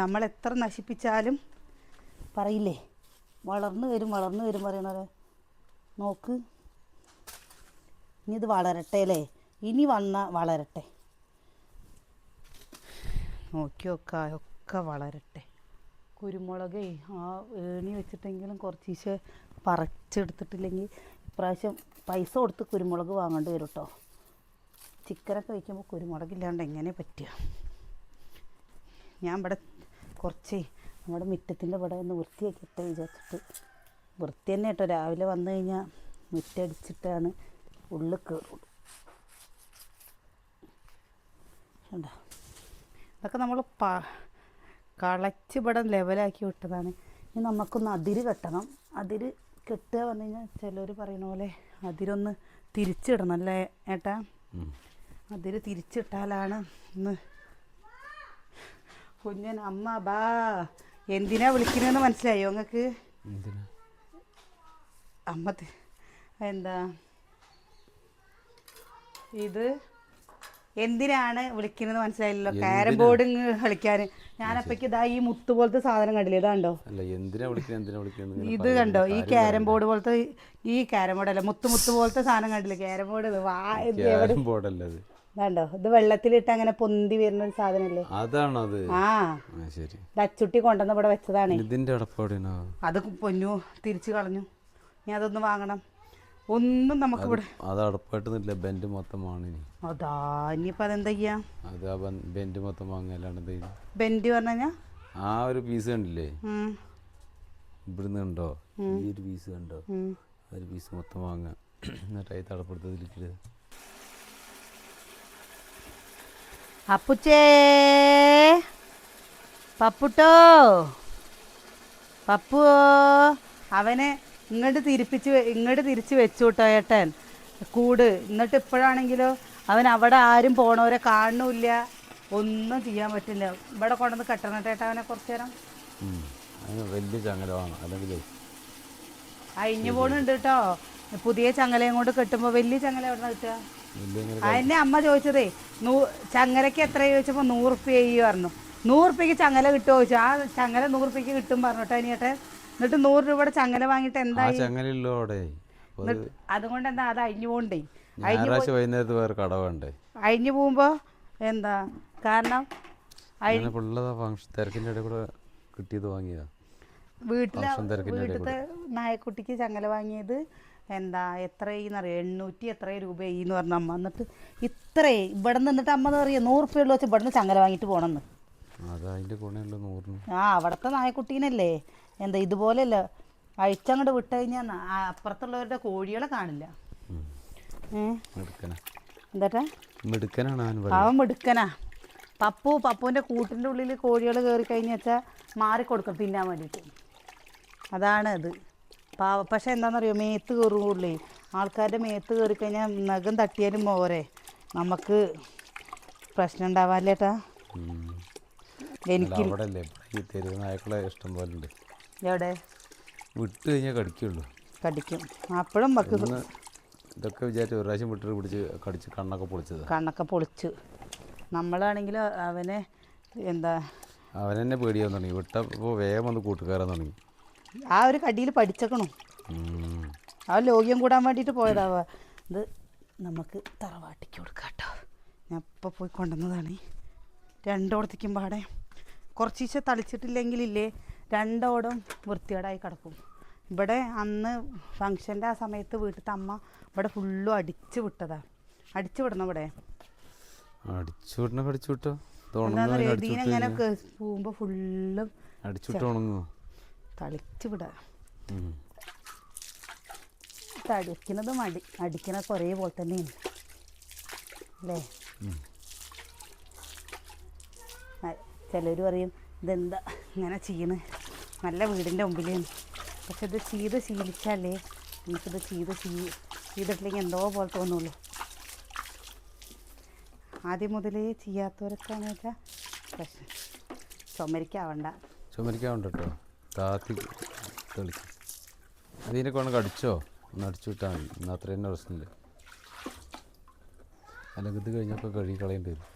നമ്മൾ എത്ര നശിപ്പിച്ചാലും പറയില്ലേ? വളർന്നു വരും വളർന്നു വരും പറയണത് നോക്ക്. ഇനി ഇത് വളരട്ടെ അല്ലേ? ഇനി വന്ന വളരട്ടെ. നോക്കി നോക്ക ഒക്കെ വളരട്ടെ. കുരുമുളകേ ആ ഏണി വെച്ചിട്ടെങ്കിലും കുറച്ചീശെ പറിച്ചെടുത്തിട്ടില്ലെങ്കിൽ ഇപ്രാവശ്യം പൈസ കൊടുത്ത് കുരുമുളക് വാങ്ങേണ്ടി വരും കേട്ടോ ചിക്കനൊക്കെ വയ്ക്കുമ്പോൾ കുരുമുളകില്ലാണ്ട് എങ്ങനെ പറ്റുക ഞാൻ ഇവിടെ കുറച്ചേ നമ്മുടെ മുറ്റത്തിന്റെ ഇവിടെ ഒന്ന് വൃത്തിയാക്കിയിട്ട് വിചാരിച്ചിട്ട്. വൃത്തി തന്നെ കേട്ടോ. രാവിലെ വന്നു കഴിഞ്ഞാൽ മുറ്റടിച്ചിട്ടാണ് ഉള്ളിൽ കയറുള്ളൂ കണ്ടോ? ഇതൊക്കെ നമ്മൾ പ കളച്ച് ഇവിടെ ലെവലാക്കി വിട്ടതാണ്. ഇനി നമുക്കൊന്ന് അതിര് കെട്ടണം. അതിര് കെട്ടുക പറഞ്ഞു കഴിഞ്ഞാൽ ചിലർ പറയുന്ന പോലെ അതിരൊന്ന് തിരിച്ചിടണം അല്ലേ ഏട്ടാ? അതിര് തിരിച്ചിട്ടാലാണ് ഒന്ന് കുഞ്ഞൻ അമ്മ ബാ. എന്തിനാ വിളിക്കണെന്ന് മനസ്സിലായോ നിങ്ങൾക്ക് അമ്മ എന്താ? ഇത് എന്തിനാണ് വിളിക്കുന്നത് മനസ്സിലായില്ലല്ലോ. ക്യാരം ബോർഡ് കളിക്കാൻ. ഞാനപ്പക്ക് ഇതാ ഈ മുത്ത് പോലത്തെ സാധനം കണ്ടില്ലേ ഇതാണ്ടോ ഇത് കണ്ടോ? ഈ ക്യാരം ബോർഡ് പോലത്തെ ഈ ക്യാരം ബോർഡ് അല്ല മുത്ത് മുത്ത് പോലത്തെ സാധനം കണ്ടില്ലേ? ക്യാരം ബോർഡ് ഇതാണ്ടോ ഇത് വെള്ളത്തിലിട്ട് അങ്ങനെ പൊന്തി വരുന്ന ഒരു സാധനല്ലേ? അതാണോ അത് ആ ശരി. അച്ചുട്ടി കൊണ്ടുവന്ന് ഇവിടെ വെച്ചതാണ്. ഇതിന്റെ അടപ്പാടിനോ അത് പൊന്നു തിരിച്ചു കളഞ്ഞു. ഇനി അതൊന്ന് വാങ്ങണം. ഒന്നും നമുക്ക് ഇവിടെ അത് അടപ്പായിട്ടൊന്നുമില്ല. ബെൻഡ് മൊത്തം വാങ്ങിനി. അതാ ഇനിയിപ്പോൾ അതെന്താ ചെയ്യാം? അത് ആ ബെൻഡ് മൊത്തം വാങ്ങലാണ് ബെൻഡ് പറഞ്ഞാ ആ ഒരു പീസ് കണ്ടില്ലേ? ഇവിടുന്ന് കണ്ടോ? ഈ ഒരു പീസ് കണ്ടോ? ഒരു പീസ് മൊത്തം വാങ്ങാ. എന്നിട്ട് അതിൽ തടപ്പെടുത്തതിലിട്ട് അപ്പുച്ചേ. പപ്പുട്ടോ. പപ്പു അവനെ ഇങ്ങോട്ട് തിരിപ്പിച്ച് ഇങ്ങോട്ട് തിരിച്ച് വെച്ചു കേട്ടോ ഏട്ടൻ. കൂട്. എന്നിട്ട് ഇപ്പോഴാണെങ്കിലോ അവൻ അവിടെ ആരും പോണവരെ കാണുന്നില്ല ഒന്നും ചെയ്യാൻ പറ്റില്ല. ഇവിടെ കൊണ്ടുവന്ന് കെട്ടണം കേട്ടോ അവനെ കുറച്ച് നേരം. വലിയ ചങ്ങലമാണ് അല്ലെങ്കിൽ അയിഞ്ഞു പോണുണ്ട് കേട്ടോ പുതിയ ചങ്ങലയും കൊണ്ട് കെട്ടുമ്പോൾ വലിയ ചങ്ങല എവിടെ നിന്ന് കിട്ടുക? വലിയ ഇങ്ങനെ അതിനെ അമ്മ ചോദിച്ചതേ നൂ ചങ്ങലയ്ക്ക് എത്ര ചോദിച്ചപ്പോൾ നൂറ് റുപ്യ ചെയ്യൂ പറഞ്ഞു. നൂറ് റുപ്യക്ക് ചങ്ങല കിട്ടുമോ ചോദിച്ചു. ആ ചങ്ങല നൂറ് റുപ്യക്ക് കിട്ടും പറഞ്ഞു അനിയട്ടെ എന്നിട്ട് നൂറ് രൂപയുടെ ചങ്ങല വാങ്ങിട്ട് എന്താ എന്തായി അതുകൊണ്ട് എന്താ അത് അഴിഞ്ഞു പോണ്ടേ ഞായറാഴ്ച വൈകുന്നേരത്ത് വേറെ അഴിഞ്ഞു പോകുമ്പോ എന്താ? കാരണം ഇടയിൽ കൂടെ കിട്ടിയത് വാങ്ങിയതാ. വീട്ടിലെ വീട്ടിലത്തെ നായക്കുട്ടിക്ക് ചങ്ങല വാങ്ങിയത് എന്താ എത്രയെന്നറിയാം? എണ്ണൂറ്റി എത്ര രൂപയായി എന്ന് പറഞ്ഞ അമ്മ. എന്നിട്ട് ഇത്രേ ഇവിടെ നിന്നിട്ട് അമ്മ എന്ന് പറയുക നൂറ് റുപ്യ ഉള്ളു വെച്ച് ഇവിടെ നിന്ന് ചങ്ങല വാങ്ങിയിട്ട് പോകണമെന്ന് ആ അവിടുത്തെ നായക്കുട്ടീനല്ലേ? എന്താ ഇതുപോലെയല്ല അഴിച്ചങ്ങോട്ട് വിട്ട് കഴിഞ്ഞാൽ അപ്പുറത്തുള്ളവരുടെ കോഴികളെ കാണില്ല. എന്താട്ടാ? അവൻ മിടുക്കനാ. പപ്പു പപ്പുവിന്റെ കൂട്ടിന്റെ ഉള്ളിൽ കോഴികൾ കയറി കഴിഞ്ഞ് വെച്ചാൽ മാറിക്കൊടുക്കും തിന്നാൻ വേണ്ടിയിട്ട്. അതാണ് അത് പാവ. പക്ഷെ എന്താണെന്നറിയോ മേത്ത് കയറുള്ളേ ആൾക്കാരുടെ മേത്ത് കയറി കഴിഞ്ഞാൽ നഖം തട്ടിയാലും പോരെ നമുക്ക് പ്രശ്നം ഉണ്ടാവാല്ലേട്ടാ ഉം. എനിക്ക് അല്ല അവിടെ അല്ലേ ഇവിടെ ഈ തെരുവ് നായ്ക്കളെ ഇഷ്ടം പോലെ ഉണ്ട് എവിടെ? വിട്ട് കഴിഞ്ഞാൽ കടിക്കുള്ളൂ. കടിക്കും. അപ്പോഴും വക്ക് ഇന്ന് ഇതൊക്കെ വിചാരിച്ച് ഒരു പ്രാവശ്യം വിട്ടിട്ട് പിടിച്ച് കടിച്ച് കണ്ണൊക്കെ പൊളിച്ചത്. കണ്ണൊക്കെ പൊളിച്ചു. നമ്മളാണെങ്കിൽ അവനെ എന്താ അവനെന്നെ പേടിയാൻ തുടങ്ങി. വിട്ടപ്പോൾ വേഗം വന്ന് കൂട്ടുകാരാൻ തുടങ്ങി. ആ ഒരു കടിയിൽ പഠിച്ചേക്കണു. ആ ലോകിയം കൂടാൻ വേണ്ടിയിട്ട് പോയതാവ ഇത് നമുക്ക് തറവാട്ടിക്ക് കൊടുക്കാം കേട്ടോ ഞാൻ ഇപ്പോൾ പോയി കൊണ്ടുവന്നതാണ്. രണ്ടോടത്തേക്കും പാടെ. കുറച്ച് ദിവസം തളിച്ചിട്ടില്ലെങ്കിലില്ലേ രണ്ടോടം വൃത്തികേടായി കിടക്കും. ഇവിടെ അന്ന് ഫങ്ഷന്റെ ആ സമയത്ത് വീട്ടിലത്തെ അമ്മ ഇവിടെ ഫുള്ളും അടിച്ച് വിട്ടതാ. അടിച്ചു വിടണം ഇവിടെ? അടിച്ചു വിട്ടണ അടിച്ചു വിട്ടോ? എന്താണെന്ന് തുണങ്ങും അറിയോ? ഇതിനിങ്ങനെ പോകുമ്പോൾ ഫുള്ളും അടിച്ചു വിട്ടോ ഉണങ്ങുമോ തളിച്ച് വിടാം ഉം. അടി മടി. അടിക്കുന്നത് കുറേ പോലെ തന്നെയാണ്. അല്ലേ. ചിലർ പറയും ഇതെന്താ ഇങ്ങനെ ചെയ്യണ്? നല്ല വീടിന്റെ മുമ്പിലാണ്. പക്ഷെ ഇത് ചെയ്ത് ശീലിച്ചാലേ നമുക്കിത് ചെയ്ത് ശീ ചെയ്തിട്ടില്ലെങ്കിൽ എന്തോ പോലെ തോന്നുള്ളൂ. ആദ്യം മുതലേ ചെയ്യാത്തവരൊക്കെ വെച്ചാൽ പ്രശ്നം. ചുമരിക്കാവണ്ട. ചുമരിക്കാൻ കേട്ടോ താത്തി തെളിച്ച് അതിനെ കൊണ്ട് കടിച്ചോ ഒന്ന് അടിച്ചു വിട്ടാൽ മതി. എന്നാൽ അത്ര തന്നെ പ്രശ്നമില്ല. അല്ലെങ്കിൽ ഇത് കഴിഞ്ഞപ്പോൾ കഴുകി കളയേണ്ടി വരും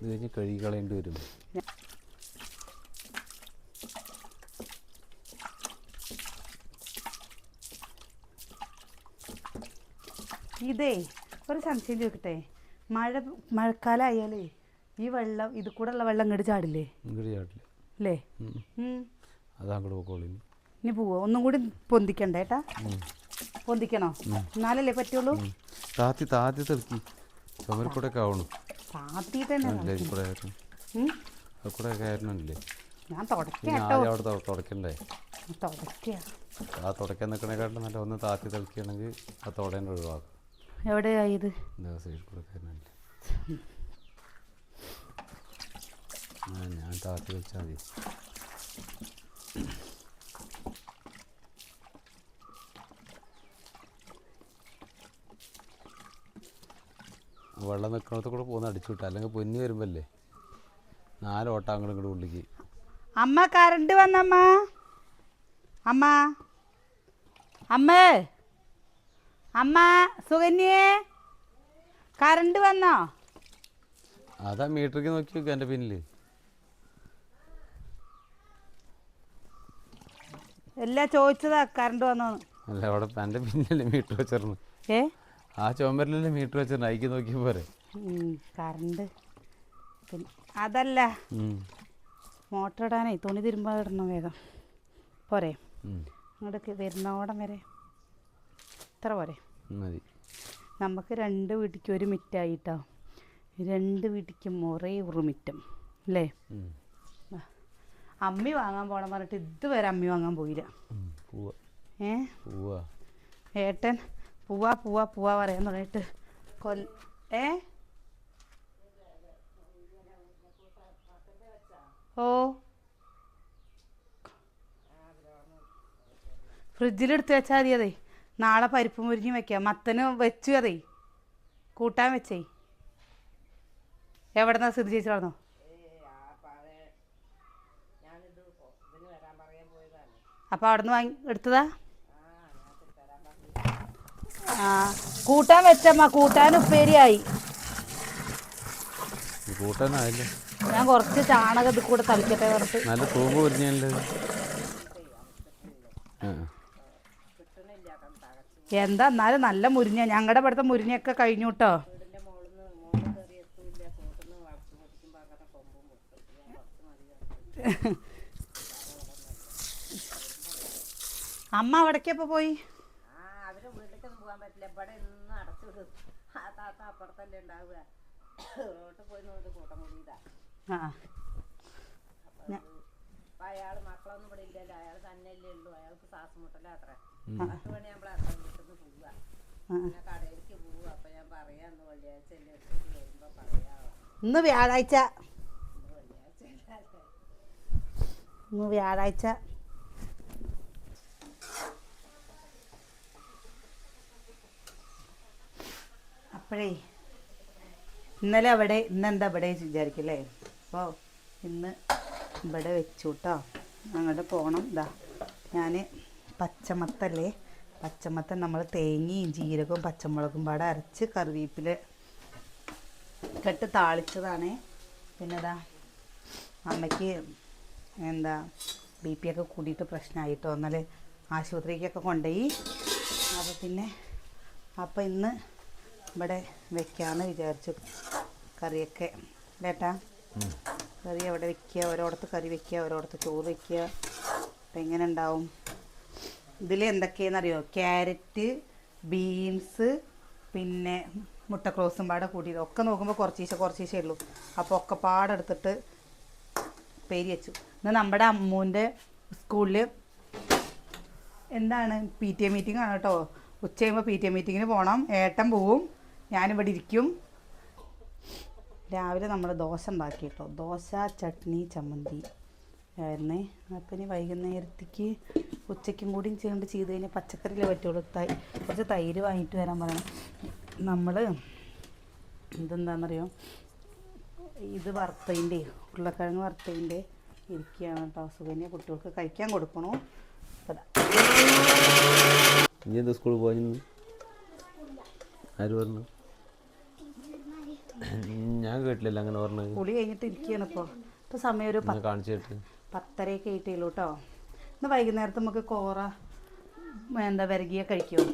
ഇത് കഴിഞ്ഞ് കഴുകി കളയേണ്ടി വരും. ഇതേ ഒരു സംശയം ചോദിക്കട്ടെ? മഴ മഴക്കാലം ആയാലേ ഈ വെള്ളം ഇത് കൂടെ ഉള്ള വെള്ളം ഇങ്ങോട്ട് ചാടില്ലേ? ഇങ്ങോട്ട് ചാടില്ല. അല്ലേ ഉം. ഉം. അത് അങ്ങോട്ട് പോക്കോളി ഇനി പോവോ? ഒന്നും കൂടി പൊന്തിക്കണ്ടേ ഏട്ടാ? പൊന്തിക്കണോ? എന്നാലല്ലേ പറ്റുള്ളൂ? താത്തി താത്തി തെളുക്കി ചുമരിൽ കൂടെ ഒക്കെ ആവണം. തന്നെ കൂടെ ഞാൻ തുടക്കണ്ടേ ആ തുടക്കാൻ നിൽക്കണേക്കാട്ടും നല്ല ഒന്ന് താത്തി തെളിക്കുകയാണെങ്കിൽ ആ തുടേന്റെ ഒഴിവാക്കും. എവിടെയായത് കൂടെ ഞാൻ താത്തി വെച്ചാൽ മതി. വെള്ളം നിൽക്കണത്ത് കൂടെ പോകുന്ന അടിച്ചു വിട്ടു. അല്ലെങ്കിൽ പൊന്നി വരുമ്പല്ലേ? നാല് ഓട്ടം അങ്ങോട്ട് ഇങ്ങോട്ട് ഉള്ളിക്ക് അമ്മ കറണ്ട് വന്നമ്മ. അമ്മ. അമ്മ. അമ്മ സുകന്യേ. കറണ്ട് വന്നോ? അതാ മീറ്ററിക്ക് നോക്കി നോക്കുക എന്റെ പിന്നിൽ എല്ലാം ചോദിച്ചതാ കറണ്ട് വന്നോന്ന്. അല്ല അവിടെ എന്റെ പിന്നിലെ മീറ്റർ വെച്ചിരുന്നു. ഏ? ആ ചുമരിലല്ലേ മീറ്റർ വെച്ചിരുന്നു. അതിക്ക് നോക്കി പോരെ. കറണ്ട്. പിന്നെ അതല്ല. മോട്ടർ ഇടാനേ തുണി തിരുമ്പാ ഇടണം വേഗം. പോരെ. അങ്ങോട്ട് വരുന്നോടം വരെ. ഇത്ര പോരെ. മതി. നമുക്ക് രണ്ട് വീട്ടിക്ക് ഒരു മിറ്റായിട്ടോ? രണ്ട് വീട്ടിക്ക് മുറേ ഉറുമിറ്റം അല്ലേ? ഉം. ആ. അമ്മി വാങ്ങാൻ പോണം പറഞ്ഞിട്ട് ഇതുവരെ അമ്മി വാങ്ങാൻ പോയില്ല. ഏ? ഏട്ടൻ പൂവാ പൂവാ പൂവാ പറയാൻ തുടങ്ങിയിട്ട് കൊൽ ഏ? ഓ. ഫ്രിഡ്ജിലെടുത്ത് വെച്ചാൽ മതി അതെ. നാളെ പരിപ്പ് മുരിഞ്ഞ് വെക്കാം. മത്തന് വെച്ചു അതെ. കൂട്ടാൻ വെച്ചേ. എവിടെന്നാ സ്ഥിതി ചേച്ചി നടന്നോ അപ്പൊ അവിടുന്ന് വാങ്ങി എടുത്തതാ? ആ കൂട്ടാൻ വെച്ചമ്മ കൂട്ടാൻ ഉപ്പേരിയായി. കൂട്ടാനായില്ലേ? ഞാൻ കുറച്ച് ചാണകം ഇത് കൂടെ തളിക്കട്ടെ കുറച്ച്. നല്ല തൂമ്പ് പൊരിഞ്ഞല്ലേ എന്താ എന്നാലും നല്ല മുരിഞ്ഞ ഞങ്ങളുടെ ഇവിടുത്തെ മുരിഞ്ഞൊക്കെ കഴിഞ്ഞു കേട്ടോ അമ്മ അവിടേക്കപ്പോ പോയി? ആ അവരെ വീട്ടിലേക്കൊന്നും പോകാൻ പറ്റില്ല. ഇവിടെ ഇന്ന് അടച്ചിടും ആ താത്ത അപ്പുറത്തല്ലേ ഉണ്ടാവുക. റോട്ട് പോയി നോക്കി കൂട്ടം കൂടിയതാ. ആ. അപ്പൊ അയാൾ മക്കളൊന്നും ഇവിടെ ഇല്ലല്ലോ. അയാൾ തന്നെയല്ലേ ഉള്ളൂ. അയാൾക്ക് ശ്വാസം മുട്ടല അത്ര. പത്ത് മണിയാകുമ്പോൾ അത്ര വീട്ടിൽ നിന്ന് പോവുക പിന്നെ കടയിലേക്ക് പോവുക. അപ്പൊ ഞാൻ പറയാന്ന് വെള്ളിയാഴ്ച അല്ലേ വരുമ്പോ പറയാ ഇന്ന് വ്യാഴാഴ്ച. അല്ലേ? ഇന്ന് വ്യാഴാഴ്ച. അപ്പോഴേ ഇന്നലെ അവിടെ ഇന്നെന്താ ഇവിടെ വിചാരിക്കല്ലേ അപ്പോൾ ഇന്ന് ഇവിടെ വെച്ചു കേട്ടോ അങ്ങോട്ട് പോകണം ഇതാ ഞാൻ പച്ചമത്തല്ലേ പച്ചമത്ത നമ്മൾ തേങ്ങയും ജീരകവും പച്ചമുളകും പാടെ അരച്ച് കറിവേപ്പില കെട്ട് താളിച്ചതാണ്. പിന്നെ ഇതാ അമ്മയ്ക്ക് എന്താ ബി പി ഒക്കെ കൂടിയിട്ട് പ്രശ്നമായിട്ടോ? എന്നാൽ ആശുപത്രിക്കൊക്കെ കൊണ്ടുപോയി. അപ്പോൾ പിന്നെ അപ്പോൾ ഇന്ന് ഇവിടെ വെക്കാമെന്ന് വിചാരിച്ചു. കറിയൊക്കെ. കേട്ടാ കറി അവിടെ വെക്കുക ഓരോടത്ത് കറി വെക്കുക ഓരോടത്ത് ചോറ് വെക്കുക. അപ്പം എങ്ങനെ ഉണ്ടാവും? ഇതിൽ എന്തൊക്കെയെന്നറിയോ? ക്യാരറ്റ് ബീൻസ് പിന്നെ മുട്ടക്രോസും പാടെ കൂട്ടിയത്. ഒക്കെ നോക്കുമ്പോൾ കുറച്ചീശെ കുറച്ചീശേ ഉള്ളൂ. അപ്പോൾ ഒക്കെ പാടെടുത്തിട്ട് പേര് വെച്ചു. ഇന്ന് നമ്മുടെ അമ്മൂന്റെ സ്കൂളിൽ എന്താണ്? പി ടി എ മീറ്റിംഗ് ആണ് കേട്ടോ. ഉച്ച കഴിയുമ്പോൾ പി ടി എ മീറ്റിങ്ങിന് പോകണം ഏട്ടൻ പോവും. ഞാനിവിടെ ഇരിക്കും. രാവിലെ നമ്മൾ ദോശ ഉണ്ടാക്കി കേട്ടോ. ദോശ ചട്നി ചമ്മന്തി ആയിരുന്നേ. അപ്പം ഇനി വൈകുന്നേരത്തേക്ക് ഉച്ചയ്ക്കും കൂടി ചെയ്യേണ്ട ചെയ്ത് കഴിഞ്ഞാൽ പച്ചക്കറിയിലെ പറ്റുള്ളൂ. തൈ കുറച്ച് തൈര് വാങ്ങിയിട്ട് വരാൻ പറയണം. നമ്മൾ ഇതെന്താണെന്നറിയോ ഇത് വറുത്തതിന്റെ ഉരുളക്കിഴങ്ങ് വറുത്തതിന്റെ ഇരിക്കുകയാണ് കേട്ടോ. സുഖന്യ കുട്ടികൾക്ക് കഴിക്കാൻ കൊടുക്കണോ. എന്താ സ്കൂളിൽ പോയി ആര് പറഞ്ഞു ഞാൻ കേട്ടില്ല അങ്ങനെ പറഞ്ഞത് കുളി കഴിഞ്ഞിട്ട് ഇരിക്കുകയാണ് ഇപ്പോൾ ഇപ്പോൾ സമയം ഒരു കാണിച്ചിട്ട് പത്തരയൊക്കെ ആയിട്ടേയുള്ളൂ കേട്ടോ. ഇന്ന് വൈകുന്നേരത്ത് നമുക്ക് കോറ എന്താ വിരകിയ കഴിക്കുമോ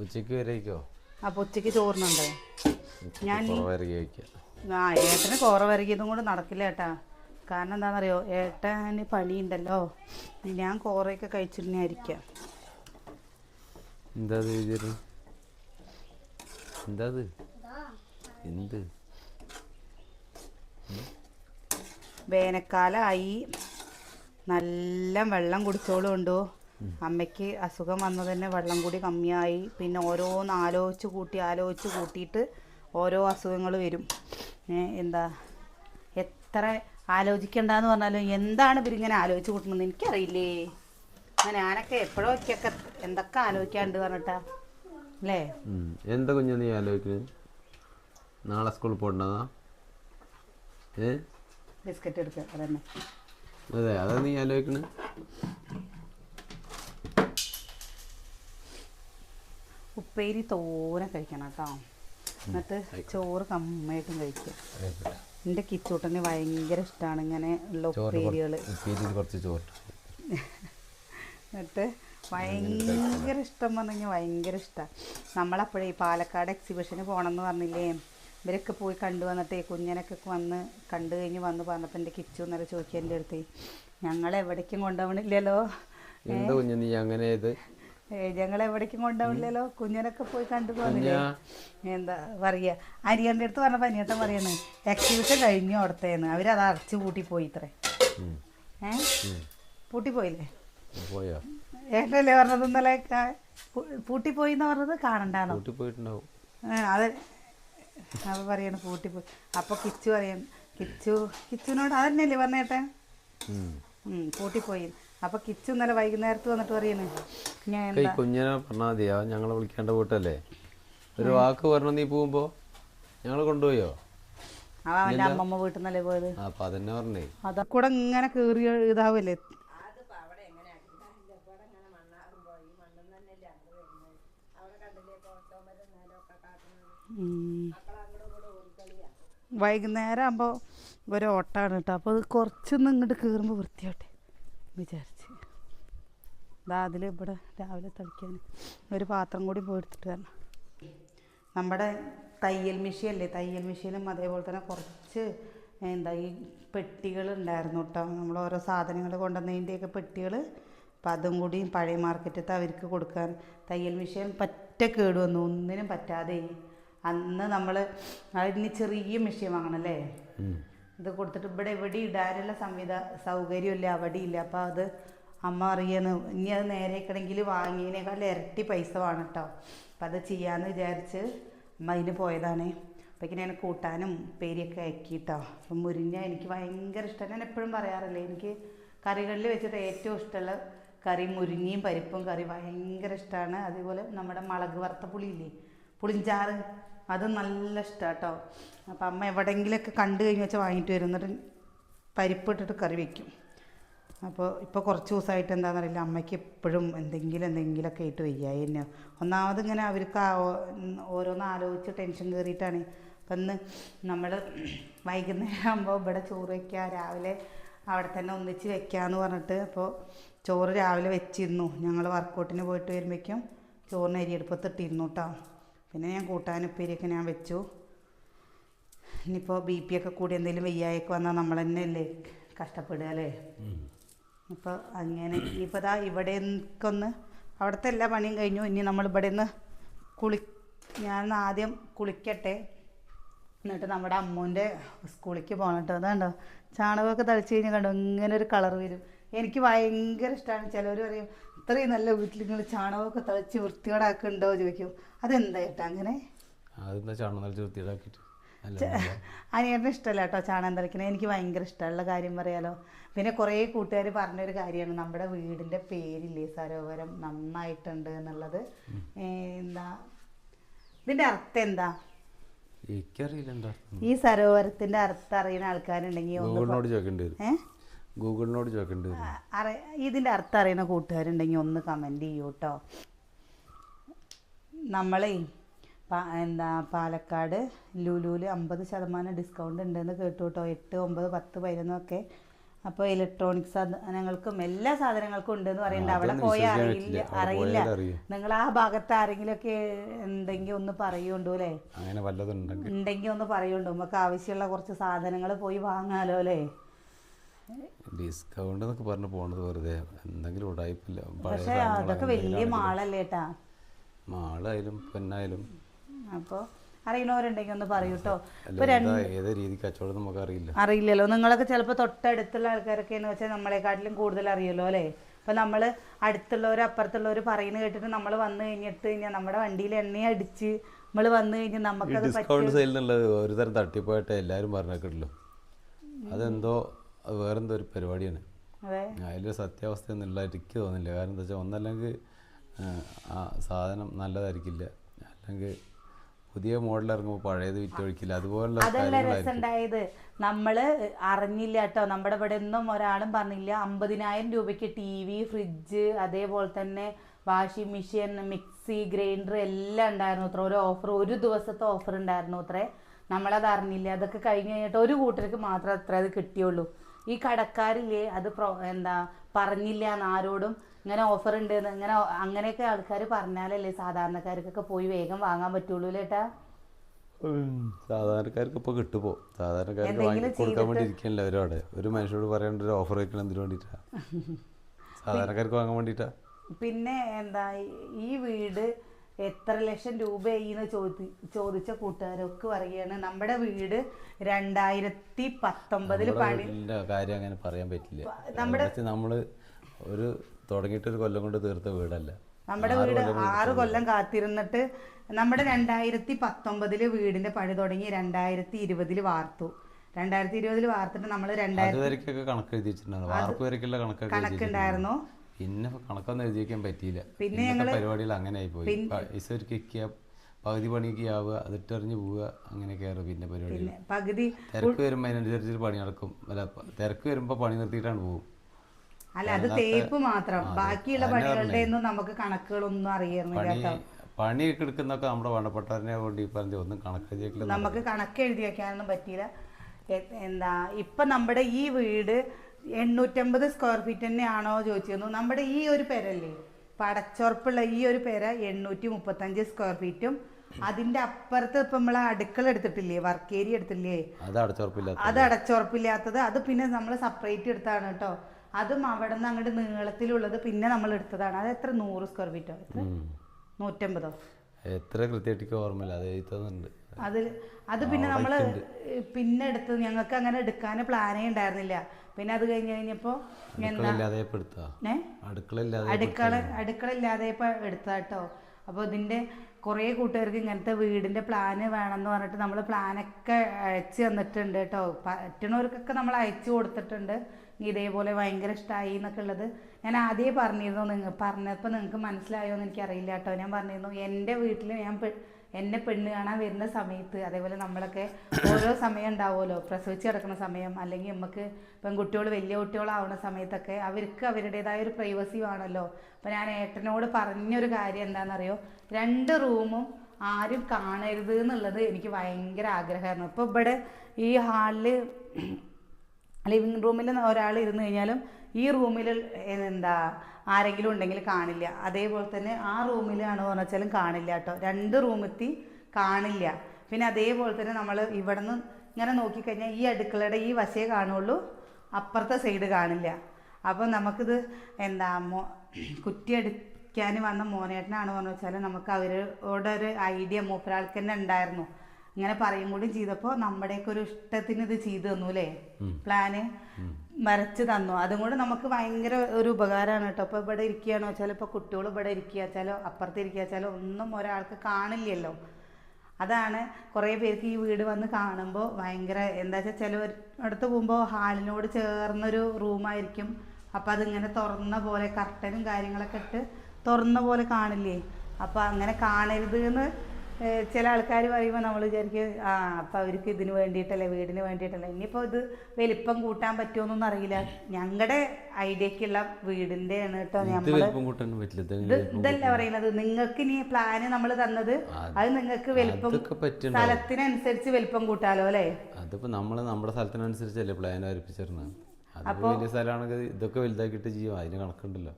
ഉച്ചയ്ക്ക് വരയ്ക്കോ അപ്പോൾ ഉച്ചയ്ക്ക് ചോറിനുണ്ടോ. ഞാൻ ഈ- കഴിക്കാം. ആ ഏട്ടന് കോറ വരകിയതും കൊണ്ട് നടക്കില്ല ഏട്ടാ കാരണം എന്താണെന്നറിയോ ഏട്ടന് പണിയുണ്ടല്ലോ. ഞാൻ കോറയൊക്കെ എന്താ അത് എഴുതിയത്? എന്താ അത്? എന്ത്? വേനൽക്കാലമായി നല്ല വെള്ളം കുടിച്ചോളുണ്ടോ? അമ്മയ്ക്ക് അസുഖം വന്നത് തന്നെ വെള്ളം കൂടി കമ്മിയായി. പിന്നെ ഓരോന്ന് ആലോചിച്ച് കൂട്ടി ആലോചിച്ച് കൂട്ടിയിട്ട് ഓരോ അസുഖങ്ങൾ വരും. എന്താ? എത്ര ആലോചിക്കണ്ടെന്ന് പറഞ്ഞാലും എന്താണ് ഇവരിങ്ങനെ ആലോചിച്ച് കൂട്ടണമെന്ന് എനിക്കറിയില്ലേ. ഞാനൊക്കെ ഞാനൊക്കെ എപ്പോഴൊക്കെയൊക്കെ എന്തൊക്കെ ആലോചിക്കാണ്ട് പറഞ്ഞിട്ടാ. അല്ലേ. എന്താ കുഞ്ഞു നീ ആലോചിക്കുന്നത് നാളെ സ്കൂളിൽ പോകണ്ടതാ? ബിസ്ക്കറ്റ് എടുക്കുക അതന്നെ. അതെ അതാ നീ ആലോചിക്കണേ. ഉപ്പേരി തോനെ കഴിക്കണം കേട്ടോ. എന്നിട്ട് ചോറ് കമ്മിയായിട്ടും കഴിക്കുക എന്റെ കിച്ചൂട്ടന് ഭയങ്കര ഇഷ്ടമാണ് ഇങ്ങനെ ഉള്ള ഉപ്പേരികൾ കുറച്ച് ചോറ്. എന്നിട്ട് ഭയങ്കര ഇഷ്ടം പറഞ്ഞു കഴിഞ്ഞാൽ ഭയങ്കര ഇഷ്ടമാണ് നമ്മളപ്പോഴേ പാലക്കാട് എക്സിബിഷന് പോകണമെന്ന് പറഞ്ഞില്ലേ? ഇവരൊക്കെ പോയി കണ്ടു വന്നിട്ടേ കുഞ്ഞനൊക്കെ വന്ന് കണ്ടു കഴിഞ്ഞ് വന്ന് പറഞ്ഞപ്പോൾ എന്റെ കിച്ചു എന്നൊക്കെ ചോദിക്കുക എന്റെ അടുത്ത്. ഞങ്ങൾ എവിടേക്കും കൊണ്ടുപോകണില്ലല്ലോ? എന്താ കുഞ്ഞു നീ അങ്ങനെ ഇത്? ഞങ്ങൾ എവിടേക്കും കൊണ്ടുപോകണില്ലല്ലോ? കുഞ്ഞനൊക്കെ പോയി കണ്ടു പോകുന്നില്ലേ എന്താ പറയുക അനിയന്റെ അടുത്ത് പറഞ്ഞപ്പോൾ അനിയട്ടൻ പറയുന്നത് എക്സിബിഷൻ കഴിഞ്ഞു അവിടത്തേന്ന്. അവരത് അടച്ചു പൂട്ടി പോയി ഇത്രേ. ഏ? പൂട്ടി പോയില്ലേ? പോയോ? ഏട്ടല്ലേ പറഞ്ഞത് ഇന്നലെ? പൂട്ടിപ്പോയി എന്ന് പറഞ്ഞത്? കാണണ്ടാന്നോ? കൂട്ടി പോയിട്ടുണ്ടാവും അത് അവ പൂട്ടി പൂട്ടിപ്പോയി അപ്പൊ കിച്ചു പറയണം കിച്ചു കിച്ചുവിനോട് അതന്നെയല്ലേ പറഞ്ഞേട്ടെ പൂട്ടിപ്പോയി. അപ്പൊ കിച്ചു ഇന്നലെ വൈകുന്നേരത്ത് വന്നിട്ട് പറയണേ ഞാൻ കുഞ്ഞിനെ പറഞ്ഞാൽ മതിയാ ഞങ്ങളെ വിളിക്കേണ്ട വീട്ടല്ലേ ഒരു വാക്ക് പറഞ്ഞു നീ പോകുമ്പോ ഞങ്ങൾ കൊണ്ടുപോയോ? അവന്റെ അമ്മമ്മ വീട്ടിൽ നിന്നല്ലേ പോയത് അപ്പൊ അതന്നെ പറഞ്ഞേ. അതാ കൂടെ ഇങ്ങനെ കേറി ഇതാവല്ലേ? ഉം. മക്കൾ അങ്ങോട്ടും ഇങ്ങോട്ടും ഓടിക്കളിയാ വൈകുന്നേരം ആകുമ്പോൾ ഒരു ഓട്ടാണ് കേട്ടോ അപ്പോൾ അത് കുറച്ചൊന്ന് ഇങ്ങോട്ട് കയറുമ്പോൾ വൃത്തിയാട്ടെ വിചാരിച്ച്. അതാ അതിൽ ഇവിടെ രാവിലെ തളിക്കാൻ ഒരു പാത്രം കൂടി പോയി എടുത്തിട്ട് വരണം. നമ്മുടെ തയ്യൽ മെഷീൻ അല്ലേ തയ്യൽ മെഷീനും അതേപോലെ തന്നെ കുറച്ച് എന്താ ഈ പെട്ടികൾ ഉണ്ടായിരുന്നു കേട്ടോ നമ്മൾ ഓരോ സാധനങ്ങൾ കൊണ്ടുവന്നതിന്റെയൊക്കെ പെട്ടികൾ അപ്പം അതും കൂടി പഴയ മാർക്കറ്റത്ത് അവർക്ക് കൊടുക്കാൻ തയ്യൽ മെഷീൻ പറ്റ കേടുവന്നു ഒന്നിനും പറ്റാതെ അന്ന് നമ്മൾ അതിന് ചെറിയ മെഷീൻ വാങ്ങണമല്ലേ ഉം. ഇത് കൊടുത്തിട്ട് ഇവിടെ എവിടെ ഇടാനുള്ള സംവിധ സൗകര്യമില്ല അവിടെ ഇല്ല അപ്പോൾ അത് അമ്മ അറിയണ് ഇനി അത് നേരേക്കണമെങ്കിൽ വാങ്ങിയതിനേക്കാൾ ഇരട്ടി പൈസ വേണം കേട്ടോ അപ്പം അത് ചെയ്യാമെന്ന് വിചാരിച്ച് അമ്മ അതിന് പോയതാണ്. ഇങ്ങനെ ഞാൻ കൂട്ടാനും പേരിയൊക്കെ ആക്കിയിട്ടോ അപ്പം മുരിഞ്ഞ എനിക്ക് ഭയങ്കര ഇഷ്ടം. ഞാൻ എപ്പോഴും പറയാറില്ലേ എനിക്ക് കറികളിൽ വെച്ചിട്ട് ഏറ്റവും ഇഷ്ടമുള്ള കറി മുരിങ്ങയും പരിപ്പും കറി ഭയങ്കര ഇഷ്ടമാണ് അതേപോലെ നമ്മുടെ മുളക് വറുത്ത പുളിയില്ലേ പുളിഞ്ചാറ്. അത് നല്ല ഇഷ്ടമാണ് കേട്ടോ അപ്പം അമ്മ എവിടെയെങ്കിലുമൊക്കെ കണ്ടു കഴിഞ്ഞ് വെച്ചാൽ വാങ്ങിയിട്ട് വരും. എന്നിട്ട് പരിപ്പിട്ടിട്ട് കറി വെക്കും. അപ്പോൾ ഇപ്പോൾ കുറച്ച് ദിവസമായിട്ട് എന്താണെന്നറിയില്ല അമ്മയ്ക്ക് എപ്പോഴും എന്തെങ്കിലും എന്തെങ്കിലുമൊക്കെ ആയിട്ട് വയ്യായി തന്നെ. ഒന്നാമത് ഇങ്ങനെ അവർക്ക് ഓരോന്ന് ആലോചിച്ച് ടെൻഷൻ കയറിയിട്ടാണ് അപ്പം ഇന്ന് നമ്മൾ വൈകുന്നേരം ആകുമ്പോൾ ഇവിടെ ചോറ് വയ്ക്കുക രാവിലെ അവിടെ തന്നെ ഒന്നിച്ച് വെക്കാമെന്ന് പറഞ്ഞിട്ട് അപ്പോൾ ചോറ് രാവിലെ വെച്ചിരുന്നു. ഞങ്ങൾ വർക്കൗട്ടിന് പോയിട്ട് വരുമ്പോഴേക്കും ചോറിന് അരിയെടുപ്പത്തിട്ടിരുന്നു കേട്ടോ പിന്നെ ഞാൻ കൂട്ടാനുപ്പേരിയൊക്കെ ഞാൻ വെച്ചു. ഇനിയിപ്പോൾ ബി പി ഒക്കെ കൂടി എന്തെങ്കിലും വയ്യായൊക്കെ വന്നാൽ നമ്മൾ തന്നെ അല്ലേ? കഷ്ടപ്പെടുക അല്ലേ ഇപ്പോൾ അങ്ങനെ ഇപ്പോൾ ദാ ഇവിടെ ഒന്ന് അവിടുത്തെ എല്ലാ പണിയും കഴിഞ്ഞു. ഇനി നമ്മൾ ഇവിടെ നിന്ന് കുളി ഞാൻ ആദ്യം കുളിക്കട്ടെ. എന്നിട്ട് നമ്മുടെ അമ്മൂന്റെ സ്കൂളിലേക്ക് പോകണം കേട്ടോ. അതുണ്ടോ ചാണകമൊക്കെ തളിച്ച് കഴിഞ്ഞാൽ കണ്ടോ ഇങ്ങനെ ഒരു കളർ വരും. എനിക്ക് ഭയങ്കര ഇഷ്ടമാണ് ചിലവർ പറയും ഇത്രയും നല്ല വീട്ടിൽ നിങ്ങൾ ചാണകമൊക്കെ തളിച്ച് വൃത്തിയോടാക്കുന്നുണ്ടോ ചോദിക്കും. അതെന്താ ചേട്ടാ അങ്ങനെ? അതെന്താ ചാണകം തളിച്ച് വൃത്തിയിടാക്കിയിട്ട് അല്ല അനിയേട്ടന് ഇഷ്ടമല്ല കേട്ടോ ചാണകം തളിക്കണേ. എനിക്ക് ഭയങ്കര ഇഷ്ടമുള്ള കാര്യം പറയാലോ. പിന്നെ കുറേ കൂട്ടുകാർ പറഞ്ഞൊരു കാര്യമാണ്. നമ്മുടെ വീടിന്റെ പേരില്ലേ സരോവരം നന്നായിട്ടുണ്ട് എന്നുള്ളത്. എന്താ? ഇതിന്റെ അർത്ഥം എന്താ? എനിക്കറിയില്ല ഈ സരോവരത്തിന്റെ അർത്ഥം അറിയുന്ന ആൾക്കാരുണ്ടെങ്കിൽ ഒന്ന് ഗൂഗിളിനോട് ചോദിക്കേണ്ടി വരും. ഏ? ഗൂഗിളിനോട് ചോദിക്കേണ്ടി ഇതിന്റെ അർത്ഥം അറിയുന്ന കൂട്ടുകാരുണ്ടെങ്കിൽ ഒന്ന് കമന്റ് ചെയ്യൂ കേട്ടോ നമ്മളെ എന്താ പാലക്കാട് ലുലുവിൽ അമ്പത് ശതമാനം ഡിസ്കൗണ്ട് ഉണ്ടെന്ന് കേട്ടു കേട്ടോ എട്ട് ഒമ്പത് പത്ത് പതിനൊന്നൊക്കെ അപ്പോൾ ഇലക്ട്രോണിക് സാധനങ്ങൾക്കും എല്ലാ സാധനങ്ങൾക്കും ഉണ്ടെന്ന് പറയുന്നുണ്ട്. അവിടെ പോയാൽ അറിയില്ല അറിയില്ല. നിങ്ങൾ ആ ഭാഗത്ത് ആരെങ്കിലുമൊക്കെ ഉണ്ടെങ്കിൽ ഒന്ന് പറയുണ്ടോ അല്ലേ? ഉണ്ടെങ്കിൽ. ഒന്ന് പറയുണ്ടോ നമുക്ക് ആവശ്യമുള്ള കുറച്ച് സാധനങ്ങൾ പോയി വാങ്ങാലോ അല്ലേ? ഡിസ്കൗണ്ട് എന്നൊക്കെ പറഞ്ഞു പോണത് വെറുതെ എന്തെങ്കിലും ഉടായ്പില്ല. പക്ഷേ അതൊക്കെ വലിയ മാളല്ലേ ഏട്ടാ? മാളായാലും പെണ്ണായാലും. അപ്പോൾ അറിയണവരുണ്ടെങ്കിൽ ഒന്ന് പറയൂ കേട്ടോ അല്ല ഏത് രീതി കച്ചവടം നമുക്ക് അറിയില്ല. അറിയില്ലല്ലോ. നിങ്ങളൊക്കെ ചിലപ്പോൾ തൊട്ടടുത്തുള്ള ആൾക്കാരൊക്കെ എന്ന് വെച്ചാൽ നമ്മളെക്കാട്ടിലും കൂടുതൽ അറിയുമല്ലോ അല്ലേ? ഇപ്പം നമ്മൾ അടുത്തുള്ളവർ അപ്പുറത്തുള്ളവർ പറയുന്നത് കേട്ടിട്ട് നമ്മൾ വന്നു കഴിഞ്ഞിട്ട് കഴിഞ്ഞാൽ നമ്മുടെ വണ്ടിയിൽ എണ്ണ അടിച്ച് നമ്മൾ വന്നു കഴിഞ്ഞാൽ നമുക്ക് ഡിസ്കൗണ്ട് സെയിൽ എന്നുള്ളത് ഒരു തരം തട്ടിപ്പായിട്ട് എല്ലാവരും പറഞ്ഞേക്കിട്ടല്ലോ അതെന്തോ അത് വേറെന്തോ ഒരു പരിപാടിയാണ്. അതിലൊരു സത്യാവസ്ഥ ഒന്നുമില്ല എനിക്ക് തോന്നില്ല കാരണം എന്താ വെച്ചാൽ ഒന്നല്ലെങ്കിൽ ആ സാധനം നല്ലതായിരിക്കില്ല. അല്ലെങ്കിൽ പുതിയ മോഡൽ ഇറങ്ങുമ്പോൾ പഴയത് വിറ്റൊഴിക്കില്ല അതുപോലുള്ള അതല്ല രസമുണ്ടായത്. നമ്മൾ അറിഞ്ഞില്ല കേട്ടോ. നമ്മുടെ ഇവിടെ ഒന്നും ഒരാളും പറഞ്ഞില്ല. അമ്പതിനായിരം രൂപയ്ക്ക് ടി വി ഫ്രിഡ്ജ് അതേപോലെ തന്നെ വാഷിംഗ് മെഷീൻ മിക്സി ഗ്രൈൻഡർ എല്ലാം ഉണ്ടായിരുന്നു അത്ര. ഒരു ഓഫർ ഒരു ദിവസത്തെ ഓഫർ ഉണ്ടായിരുന്നു അത്രേ. നമ്മളത് അറിഞ്ഞില്ല. അതൊക്കെ കഴിഞ്ഞ് കഴിഞ്ഞിട്ട് ഒരു കൂട്ടർക്ക് മാത്രം അത്ര അത് കിട്ടിയുള്ളൂ. ഈ കടക്കാരില്ലേ? അത് പ്രോ എന്താ പറഞ്ഞില്ല എന്ന് ആരോടും ഇങ്ങനെ ഓഫർ ഉണ്ട് ഇങ്ങനെ അങ്ങനെയൊക്കെ ആൾക്കാർ പറഞ്ഞാലല്ലേ സാധാരണക്കാർക്കൊക്കെ പോയി വേഗം വാങ്ങാൻ പറ്റുള്ളൂ ചേട്ടാ സാധാരണക്കാർക്ക് ഇപ്പോൾ കിട്ടുപോ സാധാരണക്കാർക്ക് വാങ്ങി കൊടുക്കാൻ വേണ്ടി ഇരിക്കണില്ല അവരവിടെ. ഒരു മനുഷ്യരോട് പറയേണ്ട ഒരു ഓഫർ വയ്ക്കണം എന്തിനു വേണ്ടിയിട്ടാ? സാധാരണക്കാർക്ക് വാങ്ങാൻ വേണ്ടിയിട്ടാ? പിന്നെ എന്താ ഈ വീട് എത്ര ലക്ഷം രൂപയെന്ന് ചോദി ചോദിച്ച കൂട്ടുകാരൊക്കെ പറയുകയാണ്. നമ്മുടെ വീട് രണ്ടായിരത്തി പത്തൊമ്പതിൽ പണി കാര്യം അങ്ങനെ പറയാൻ പറ്റില്ല. നമ്മുടെ- നമ്മൾ ഒരു തുടങ്ങിയിട്ട് ഒരു കൊല്ലം കൊണ്ട് തീർത്ത വീടല്ല. നമ്മുടെ വീട് ആറ് കൊല്ലം കാത്തിരുന്നിട്ട് നമ്മുടെ രണ്ടായിരത്തി പത്തൊമ്പതിൽ വീടിന്റെ പണി തുടങ്ങി രണ്ടായിരത്തി ഇരുപതിൽ വാർത്തു. രണ്ടായിരത്തി ഇരുപതിൽ വാർത്തിട്ട് നമ്മൾ രണ്ടായിരത്തി കണക്ക് കണക്കുണ്ടായിരുന്നു. പിന്നെ കണക്കൊന്നും എഴുതിയേക്കാൻ പറ്റിയില്ല. പിന്നെ പരിപാടികൾ അങ്ങനെ ആയി പോയി പൈസ ഒരു കിക്കുക പകുതി പണിക്ക് ആവുക അതിട്ടെറിഞ്ഞ് പോവുക അങ്ങനെ കയറും പിന്നെ പരിപാടി പകുതി തിരക്ക് വരുമ്പോൾ അതിനനുസരിച്ച് പണി നടക്കും. അല്ല തിരക്ക് വരുമ്പോൾ പണി നിർത്തിയിട്ടാണ് പോകും അല്ല അത് തേപ്പ് മാത്രം. ബാക്കിയുള്ള പണികളുടെ ഒന്നും നമുക്ക് കണക്കുകളൊന്നും അറിയാറില്ല പണിയൊക്കെ എടുക്കുന്നൊക്കെ നമ്മുടെ വേണ്ടപ്പെട്ടവരെ കൊണ്ട് ഈ പറഞ്ഞ ഒന്നും കണക്ക് നമുക്ക് കണക്ക് എഴുതി വെക്കാനൊന്നും പറ്റിയില്ല എന്താ ഇപ്പൊ നമ്മുടെ ഈ വീട് എണ്ണൂറ്റമ്പത് സ്ക്വയർ ഫീറ്റ് തന്നെയാണോ ചോദിച്ചിരുന്നു. നമ്മുടെ ഈ ഒരു പെരല്ലേ പടച്ചുറപ്പുള്ള ഈ ഒരു പെര എണ്ണൂറ്റി മുപ്പത്തഞ്ച് സ്ക്വയർ ഫീറ്റും അതിന്റെ അപ്പുറത്ത് ഇപ്പൊ നമ്മളെ അടുക്കള എടുത്തിട്ടില്ലേ വർക്ക് ഏരിയ എടുത്തില്ലേ? അത് അടച്ചുറപ്പില്ലാത്ത അത് അടച്ചുറപ്പില്ലാത്തത് അത് പിന്നെ നമ്മൾ സെപ്പറേറ്റ് എടുത്താണ് കേട്ടോ അതും അവിടെ നിന്ന് അങ്ങോട്ട് നീളത്തിലുള്ളത് പിന്നെ നമ്മൾ എടുത്തതാണ്. അത് എത്ര? നൂറ് സ്ക്വയർ ഫീറ്റോ എത്ര. നൂറ്റമ്പതോ? എത്ര കൃത്യമായിട്ട് ഓർമ്മയില്ല. അത് എഴുതുന്നുണ്ട് അതിൽ അത് പിന്നെ നമ്മൾ പിന്നെ എടുത്ത് ഞങ്ങൾക്ക് അങ്ങനെ എടുക്കാൻ പ്ലാനേ ഉണ്ടായിരുന്നില്ല. പിന്നെ അത് കഴിഞ്ഞ് കഴിഞ്ഞപ്പോൾ അടുക്കള അടുക്കള ഇല്ലാതെ എടുത്താ കേട്ടോ അപ്പോൾ ഇതിന്റെ കുറേ കൂട്ടുകാർക്ക് ഇങ്ങനത്തെ വീടിന്റെ പ്ലാന് വേണമെന്ന് പറഞ്ഞിട്ട് നമ്മൾ പ്ലാനൊക്കെ അയച്ചു തന്നിട്ടുണ്ട് കേട്ടോ പറ്റണവർക്കൊക്കെ നമ്മൾ അയച്ചു കൊടുത്തിട്ടുണ്ട്. ഇതേപോലെ ഭയങ്കര ഇഷ്ടമായി എന്നൊക്കെ ഉള്ളത് ഞാൻ ആദ്യമേ പറഞ്ഞിരുന്നു നിങ്ങൾ പറഞ്ഞപ്പോൾ നിങ്ങൾക്ക് മനസ്സിലായോ എന്ന് എനിക്കറിയില്ല കേട്ടോ ഞാൻ പറഞ്ഞിരുന്നു എന്റെ വീട്ടിൽ ഞാൻ എന്നെ പെണ്ണ് കാണാൻ വരുന്ന സമയത്ത് അതേപോലെ നമ്മളൊക്കെ ഓരോ സമയം ഉണ്ടാവുമല്ലോ. പ്രസവിച്ച് കിടക്കുന്ന സമയം അല്ലെങ്കിൽ നമുക്ക് പെൺകുട്ടികൾ വലിയ കുട്ടികളാവുന്ന സമയത്തൊക്കെ അവർക്ക് അവരുടേതായ ഒരു പ്രൈവസി വേണമല്ലോ. അപ്പോൾ ഞാൻ ഏട്ടനോട് പറഞ്ഞൊരു കാര്യം എന്താണെന്നറിയോ? രണ്ട് റൂമും ആരും കാണരുത് എന്നുള്ളത് എനിക്ക് ഭയങ്കര ആഗ്രഹമായിരുന്നു. ഇപ്പോൾ ഇവിടെ ഈ ഹാളിൽ ലിവിങ് റൂമിൽ ഒരാൾ ഇരുന്ന് കഴിഞ്ഞാലും ഈ റൂമിൽ എന്താ ആരെങ്കിലും ഉണ്ടെങ്കിൽ കാണില്ല. അതേപോലെ തന്നെ ആ റൂമിലാണ് പറഞ്ഞാലും കാണില്ല കേട്ടോ. രണ്ട് റൂമെത്തി കാണില്ല. പിന്നെ അതേപോലെ തന്നെ നമ്മൾ ഇവിടെ നിന്ന് ഇങ്ങനെ നോക്കിക്കഴിഞ്ഞാൽ ഈ അടുക്കളയുടെ ഈ വശേ കാണുള്ളൂ അപ്പുറത്തെ സൈഡ് കാണില്ല. അപ്പോൾ നമുക്കിത് എന്താ മോ കുറ്റി അടിക്കാൻ വന്ന മോനേട്ടനാണ് പറഞ്ഞു വെച്ചാൽ നമുക്ക് അവരോടൊരു ഐഡിയ മൂപ്പരാൾക്ക് തന്നെ ഉണ്ടായിരുന്നു. ഇങ്ങനെ പറയും കൂടി ചെയ്തപ്പോൾ നമ്മുടെയൊക്കെ ഒരു ഇഷ്ടത്തിന് ഇത് ചെയ്തു തന്നു അല്ലേ പ്ലാന് വരച്ച് തന്നു. അതും കൂടെ നമുക്ക് ഭയങ്കര ഒരു ഉപകാരമാണ് കേട്ടോ. അപ്പൊ ഇവിടെ ഇരിക്കുകയാണോ വെച്ചാൽ ഇപ്പോൾ കുട്ടികൾ ഇവിടെ ഇരിക്കുക വെച്ചാലോ അപ്പുറത്ത് ഇരിക്കുക വെച്ചാലോ ഒന്നും ഒരാൾക്ക് കാണില്ലല്ലോ. അതാണ് കുറേ പേർക്ക് ഈ വീട് വന്ന് കാണുമ്പോൾ ഭയങ്കര എന്താ വെച്ചാൽ ചില അടുത്ത് പോകുമ്പോൾ ഹാളിനോട് ചേർന്നൊരു റൂമായിരിക്കും. അപ്പോൾ അതിങ്ങനെ തുറന്ന പോലെ കർട്ടനും കാര്യങ്ങളൊക്കെ ഇട്ട് തുറന്ന പോലെ കാണില്ലേ? അപ്പോൾ അങ്ങനെ കാണരുത് എന്ന് ചില ആൾക്കാർ പറയുമ്പോൾ നമ്മൾ വിചാരിക്കും ആ അപ്പം അവർക്ക് ഇതിന് വേണ്ടിയിട്ടല്ലേ വീടിന് വേണ്ടിയിട്ടല്ലേ. ഇനിയിപ്പോൾ ഇത് വലിപ്പം കൂട്ടാൻ പറ്റുമോന്നൊന്നും അറിയില്ല. ഞങ്ങളുടെ ഐഡിയക്കുള്ള വീടിന്റെ ആണ് കേട്ടോ നമ്മൾ ഇതല്ല പറയുന്നത്. നിങ്ങൾക്ക് ഇനി പ്ലാന് നമ്മൾ തന്നത് അത് നിങ്ങൾക്ക് വലിപ്പം സ്ഥലത്തിനനുസരിച്ച് വലിപ്പം കൂട്ടാലോ അല്ലേ? അതിപ്പോ നമ്മൾ നമ്മുടെ സ്ഥലത്തിനനുസരിച്ചല്ലേ പ്ലാൻ വരപ്പിച്ചിരുന്നത് അത് വലിയ സ്ഥലമാണെങ്കിൽ ഇതൊക്കെ വലുതാക്കിയിട്ട് ചെയ്യും അതിന് കണക്കുണ്ടല്ലോ.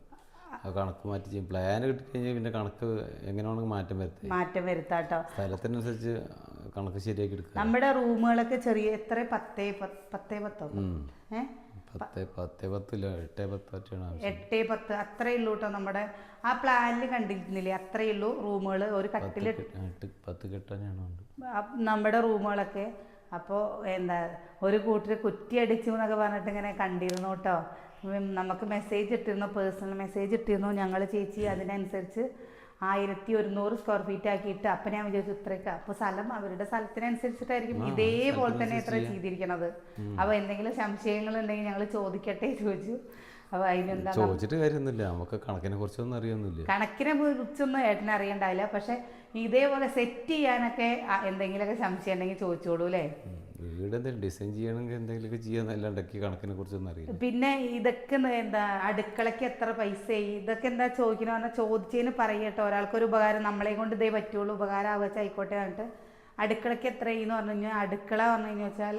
കണക്ക് മാറ്റി ചെയ്യും. പ്ലാൻ കിട്ടിക്കഴിഞ്ഞാൽ പിന്നെ കണക്ക് എങ്ങനെയാണെങ്കിൽ മാറ്റം വരുത്തി. മാറ്റം വരുത്താട്ടോ. സ്ഥലത്തിനനുസരിച്ച് കണക്ക് ശരിയാക്കി എടുക്കുക. നമ്മുടെ റൂമുകളൊക്കെ ചെറിയ എത്ര? പത്തേ പത്ത് പത്തേ പത്തോ ഏ? പത്ത് പത്തേ പത്തില്ല എട്ടേ പത്ത് അത്രേ ഉള്ളൂ കേട്ടോ നമ്മുടെ ആ പ്ലാനിൽ കണ്ടിരുന്നില്ലേ? അത്രേ ഉള്ളൂ റൂമുകൾ ഒരു കട്ടിൽ എട്ട് പത്ത് കെട്ടാനാണ് നമ്മുടെ റൂമുകളൊക്കെ. അപ്പോൾ എന്താ ഒരു കൂട്ടർ കുറ്റിയടിച്ചു എന്നൊക്കെ പറഞ്ഞിട്ട് ഇങ്ങനെ കണ്ടിരുന്നു കേട്ടോ നമുക്ക് മെസ്സേജ് ഇട്ടിരുന്നു പേഴ്സണൽ മെസ്സേജ് ഇട്ടിരുന്നു. ഞങ്ങൾ ചേച്ചി അതിനനുസരിച്ച് ആയിരത്തി ഒരുന്നൂറ് സ്ക്വയർ ഫീറ്റ് ആക്കിയിട്ട് അപ്പം ഞാൻ വിചാരിച്ചു ഇത്രയൊക്കെ. അപ്പോൾ സ്ഥലം അവരുടെ സ്ഥലത്തിനനുസരിച്ചിട്ടായിരിക്കും. ഇതേപോലെ തന്നെ ഇത്ര ചെയ്തിരിക്കണത്. അപ്പോൾ എന്തെങ്കിലും സംശയങ്ങൾ ഉണ്ടെങ്കിൽ ഞങ്ങൾ ചോദിക്കട്ടെ ചോദിച്ചു. ചോദിച്ചിട്ട് കാര്യമൊന്നുമില്ല. നമുക്ക് കണക്കിനെ കുറിച്ചൊന്നും അറിയൊന്നുമില്ല. കണക്കിനെ കുറിച്ചൊന്നും ഏട്ടന് അറിയണ്ടാവില്ല പക്ഷെ ഇതേപോലെ സെറ്റ് ചെയ്യാനൊക്കെ എന്തെങ്കിലും എന്തെങ്കിലുമൊക്കെ സംശയം ഉണ്ടെങ്കിൽ ചോദിച്ചോളൂ അല്ലേ. വീട് എന്തെങ്കിലും ഡിസൈൻ ചെയ്യണമെങ്കിൽ എന്തെങ്കിലുമൊക്കെ ചെയ്യാന്നല്ലാണ്ടൊക്കെ കണക്കിനെ കുറിച്ചൊന്നും അറിയില്ല. പിന്നെ ഇതൊക്കെ എന്താ അടുക്കളയ്ക്ക് എത്ര പൈസ ഇതൊക്കെ എന്താ ചോദിക്കണ പറഞ്ഞാൽ ചോദിച്ചതിന് പറയട്ടോ ഒരാൾക്കൊരു ഉപകാരം നമ്മളെ കൊണ്ട് ഇതേ പറ്റുള്ളൂ ഉപകാരം ആവുക ആയിക്കോട്ടെ പറഞ്ഞിട്ട്. അടുക്കളയ്ക്ക് എത്ര എന്ന് പറഞ്ഞു കഴിഞ്ഞാൽ അടുക്കള പറഞ്ഞു കഴിഞ്ഞാൽ വെച്ചാൽ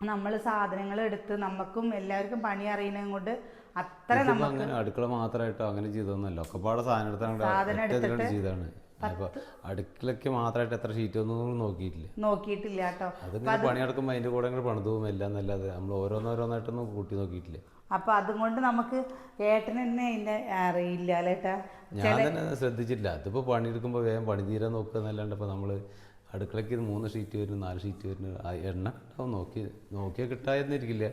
നമ്മൾ സാധനങ്ങൾ എടുത്ത് നമുക്കും എല്ലാവർക്കും പണി അറിയുന്നതും കൊണ്ട് അത്ര നമ്മൾ നമുക്ക് അങ്ങനെ അടുക്കള മാത്രമായിട്ടോ അങ്ങനെ ചെയ്തൊന്നുമല്ല ഒക്കെ പാടെ സാധനം സാധനം എടുത്താണ് എടുത്തിട്ട് ചെയ്താണ് അപ്പൊ അടുക്കളയ്ക്ക് മാത്രമായിട്ട് എത്ര ഷീറ്റ് ഒന്നും നോക്കിയിട്ടില്ല. നോക്കിയിട്ടില്ല കേട്ടോ. അതിങ്ങനെ പണിയെടുക്കുമ്പോൾ അതിന്റെ കൂടെ ഇങ്ങനെ പണിത് എല്ലാം നല്ലത് നമ്മൾ ഓരോന്നോരോന്നായിട്ടൊന്നും കൂട്ടി നോക്കിയിട്ടില്ല. അപ്പൊ അതുകൊണ്ട് നമുക്ക് ഏട്ടന് തന്നെ അതിന്റെ അറിയില്ല അല്ലേട്ടാ ഞാൻ തന്നെ ശ്രദ്ധിച്ചില്ല അതിപ്പോ പണിയെടുക്കുമ്പോൾ വേഗം പണി തീരാൻ നോക്കുക എന്നല്ലാണ്ട് ഇപ്പൊ നമ്മൾ അടുക്കളയ്ക്ക് മൂന്ന് ഷീറ്റ് വരും നാല് ഷീറ്റ് വരുന്നു എണ്ണ നോക്കി നോക്കിയാൽ കിട്ടായിരുന്നിരിക്കില്ല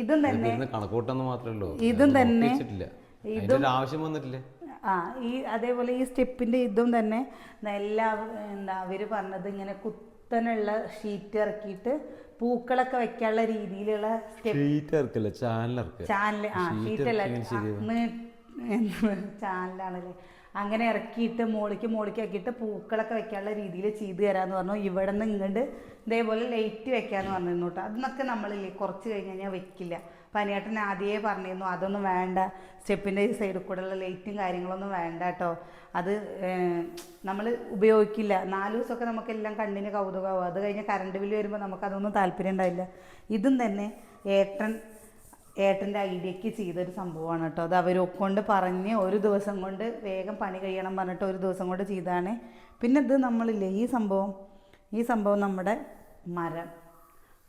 ഇതും തന്നെ കണക്കൂട്ടെന്ന് മാത്രമേ ഉള്ളൂ. ഇതും തന്നെ ആവശ്യം വന്നിട്ടില്ല. ആ ഈ അതേപോലെ ഈ സ്റ്റെപ്പിന്റെ ഇതും തന്നെ എല്ലാ എന്താ അവർ പറഞ്ഞത് ഇങ്ങനെ കുത്തനുള്ള ഷീറ്റ് ഇറക്കിയിട്ട് പൂക്കളൊക്കെ വെക്കാനുള്ള രീതിയിലുള്ള സ്റ്റെപ്പ്. ഷീറ്റ് ഇറക്കില്ല? ചാനൽ ചാനൽ ആ ഷീറ്റല്ല ചാനലാണല്ലേ? അങ്ങനെ ഇറക്കിയിട്ട് മോളിക്ക് മോളിക്ക് ആക്കിയിട്ട് പൂക്കളൊക്കെ വെക്കാനുള്ള രീതിയിൽ ചെയ്തു തരാമെന്ന് പറഞ്ഞു. ഇവിടെ നിന്ന് ഇങ്ങോട്ട് ഇതേപോലെ ലൈറ്റ് വെക്കാന്ന് പറഞ്ഞിരുന്നു കേട്ടോ. അതൊക്കെ നമ്മളില്ലേ കുറച്ച് കഴിഞ്ഞ് കഴിഞ്ഞാൽ വെക്കില്ല. പനിയേട്ടൻ ആദ്യമേ പറഞ്ഞിരുന്നു അതൊന്നും വേണ്ട. സ്റ്റെപ്പിന്റെ സൈഡിൽ കൂടെയുള്ള ലൈറ്റും കാര്യങ്ങളൊന്നും വേണ്ട കേട്ടോ അത് നമ്മൾ ഉപയോഗിക്കില്ല. നാല് ദിവസമൊക്കെ നമുക്കെല്ലാം കണ്ണിന് കൗതുകമാവും അത് കഴിഞ്ഞ് കറണ്ട് ബില്ല് വരുമ്പോൾ നമുക്കതൊന്നും താല്പര്യം ഉണ്ടാവില്ല. ഇതും തന്നെ ഏട്ടൻ ഏട്ടന്റെ ഐഡിയക്ക് ചെയ്തൊരു സംഭവമാണ് കേട്ടോ അത് അവരൊക്കൊണ്ട് കൊണ്ട് പറഞ്ഞ് ഒരു ദിവസം കൊണ്ട് വേഗം പണി കഴിയണം പറഞ്ഞിട്ട് ഒരു ദിവസം കൊണ്ട് ചെയ്താണ്. പിന്നെ ഇത് നമ്മളില്ലേ ഈ സംഭവം ഈ സംഭവം നമ്മുടെ മരം.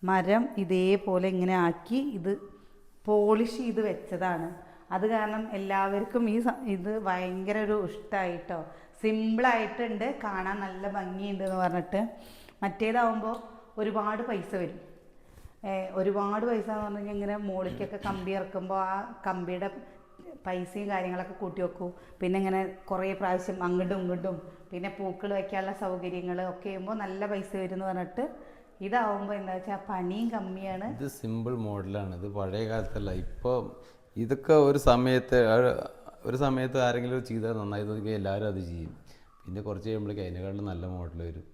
മരം ഇതേപോലെ ഇങ്ങനെ ആക്കി ഇത് പോളിഷ് ചെയ്ത് വെച്ചതാണ്. അത് കാരണം എല്ലാവർക്കും ഈ ഇത് ഭയങ്കര ഒരു ഇഷ്ടമായിട്ടോ സിമ്പിളായിട്ടുണ്ട് കാണാൻ നല്ല ഭംഗിയുണ്ട് എന്ന് പറഞ്ഞിട്ട്. മറ്റേതാവുമ്പോൾ ഒരുപാട് പൈസ വരും. ഒരുപാട് പൈസ എന്ന് പറഞ്ഞു കഴിഞ്ഞാൽ ഇങ്ങനെ മോളിക്കൊക്കെ കമ്പി ഇറക്കുമ്പോൾ ആ കമ്പിയുടെ പൈസയും കാര്യങ്ങളൊക്കെ കൂട്ടി വെക്കും. പിന്നെ ഇങ്ങനെ കുറേ പ്രാവശ്യം അങ്ങോട്ടും ഇങ്ങോട്ടും പിന്നെ പൂക്കൾ വയ്ക്കാനുള്ള സൗകര്യങ്ങൾ ഒക്കെ ചെയ്യുമ്പോൾ നല്ല പൈസ വരും എന്ന് പറഞ്ഞിട്ട് ഇതാവുമ്പോൾ എന്താ വെച്ചാൽ പണിയും കമ്മിയാണ്. ഇത് സിമ്പിൾ മോഡലാണ് ഇത് പഴയ കാലത്തല്ല. ഇപ്പോൾ ഇതൊക്കെ ഒരു സമയത്ത് ഒരു സമയത്ത് ആരെങ്കിലും ചെയ്താൽ നന്നായി തോന്നിയാൽ എല്ലാവരും അത് ചെയ്യും. പിന്നെ കുറച്ച് കഴിയുമ്പോഴേക്കും അതിനെക്കാളും നല്ല മോഡൽ വരും.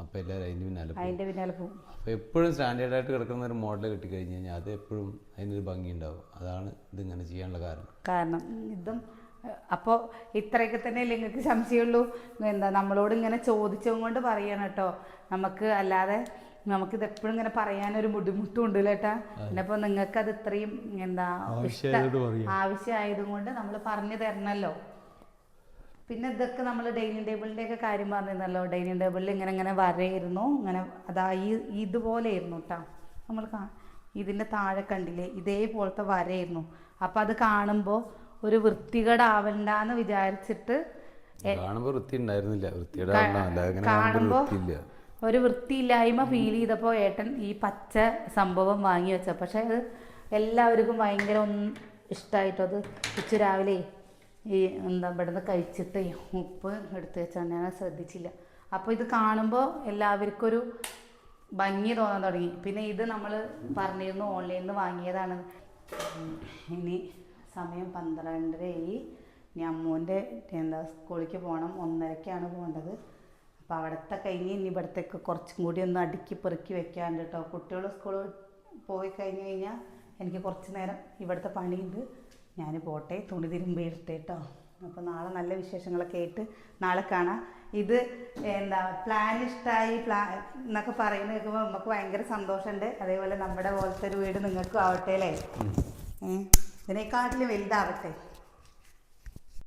അപ്പോൾ എല്ലാവരും അതിന്റെ പിന്നാലെ അതിന്റെ പിന്നാലെ പോകും. അപ്പോൾ എപ്പോഴും സ്റ്റാൻഡേർഡ് ആയിട്ട് കിടക്കുന്ന ഒരു മോഡൽ കിട്ടിക്കഴിഞ്ഞ് കഴിഞ്ഞാൽ അത് എപ്പോഴും അതിനൊരു ഭംഗി ഉണ്ടാവും. അതാണ് ഇതിങ്ങനെ ചെയ്യാനുള്ള കാരണം. കാരണം ഇതും അപ്പോൾ ഇത്രയൊക്കെ തന്നെ നിങ്ങൾക്ക് സംശയമുള്ളൂ? എന്താ നമ്മളോട് ഇങ്ങനെ ചോദിച്ചതും കൊണ്ട് പറയണം കേട്ടോ. നമുക്ക് അല്ലാതെ നമുക്കിത് എപ്പോഴും ഇങ്ങനെ പറയാനൊരു ബുദ്ധിമുട്ടും ഉണ്ട് കേട്ടാ പിന്നെ നിങ്ങൾക്ക് അത് ഇത്രയും എന്താ ആവശ്യമായതും കൊണ്ട് നമ്മൾ പറഞ്ഞു തരണല്ലോ. പിന്നെ ഇതൊക്കെ നമ്മൾ ഡൈനിങ് ടേബിളിന്റെ ഒക്കെ കാര്യം പറഞ്ഞിരുന്നല്ലോ. ഡൈനിങ് ടേബിളിൽ ഇങ്ങനെ ഇങ്ങനെ വരയിരുന്നു ഇങ്ങനെ അതാ ഈ ഇതുപോലെ ആയിരുന്നു കേട്ടോ നമ്മൾ കാ ഇതിന്റെ താഴെ കണ്ടില്ലേ? ഇതേപോലത്തെ വരയായിരുന്നു. അപ്പം അത് കാണുമ്പോൾ ഒരു വൃത്തികേടാവണ്ടെന്ന് വിചാരിച്ചിട്ട് കാണുമ്പോൾ വൃത്തി ഉണ്ടായിരുന്നില്ല അങ്ങനെ കാണുമ്പോൾ ഒരു വൃത്തിയില്ലായ്മ ഫീൽ ചെയ്തപ്പോൾ ഏട്ടൻ ഈ പച്ച സംഭവം വാങ്ങി വെച്ച പക്ഷേ അത് എല്ലാവർക്കും ഭയങ്കര ഒന്ന് ഇഷ്ടമായിട്ടും അത് ഉച്ച രാവിലെ ഈ എന്താ ഇവിടുന്ന് കഴിച്ചിട്ട് ഉപ്പ് എടുത്ത് വെച്ചാൽ ഞാൻ ശ്രദ്ധിച്ചില്ല. അപ്പോൾ ഇത് കാണുമ്പോൾ എല്ലാവർക്കും ഒരു ഭംഗി തോന്നാൻ തുടങ്ങി. പിന്നെ ഇത് നമ്മൾ പറഞ്ഞിരുന്നു ഓൺലൈനിൽ നിന്ന് വാങ്ങിയതാണ്. ഇനി സമയം പന്ത്രണ്ടരയായി. ഇനി അമ്മൂന്റെ എന്താ സ്കൂളിലേക്ക് പോകണം ഒന്നരക്കാണ് പോകേണ്ടത്. അപ്പോൾ അവിടുത്തെ കഴിഞ്ഞ് ഇനി ഇവിടത്തേക്ക് കുറച്ചും കൂടി ഒന്ന് അടുക്കി പെറുക്കി വെക്കാണ്ട് കേട്ടോ. കുട്ടികൾ സ്കൂളിൽ പോയി കഴിഞ്ഞ് കഴിഞ്ഞാൽ എനിക്ക് കുറച്ച് നേരം ഇവിടുത്തെ പണിയുണ്ട്. ഞാൻ പോട്ടെ തുണി തിരുമ്പി കേട്ടോ. അപ്പോൾ നാളെ നല്ല വിശേഷങ്ങളൊക്കെ ആയിട്ട് നാളെ കാണാം. ഇത് എന്താ പ്ലാൻ ഇഷ്ടമായി പ്ലാ എന്നൊക്കെ പറയുന്നത് കേൾക്കുമ്പോൾ നമുക്ക് ഭയങ്കര സന്തോഷമുണ്ട്. അതേപോലെ നമ്മുടെ പോലത്തെ ഒരു വീട് നിങ്ങൾക്കും ആവട്ടെ അല്ലേ? ഇതിനെക്കാട്ടിലും വലുതാവട്ടെ?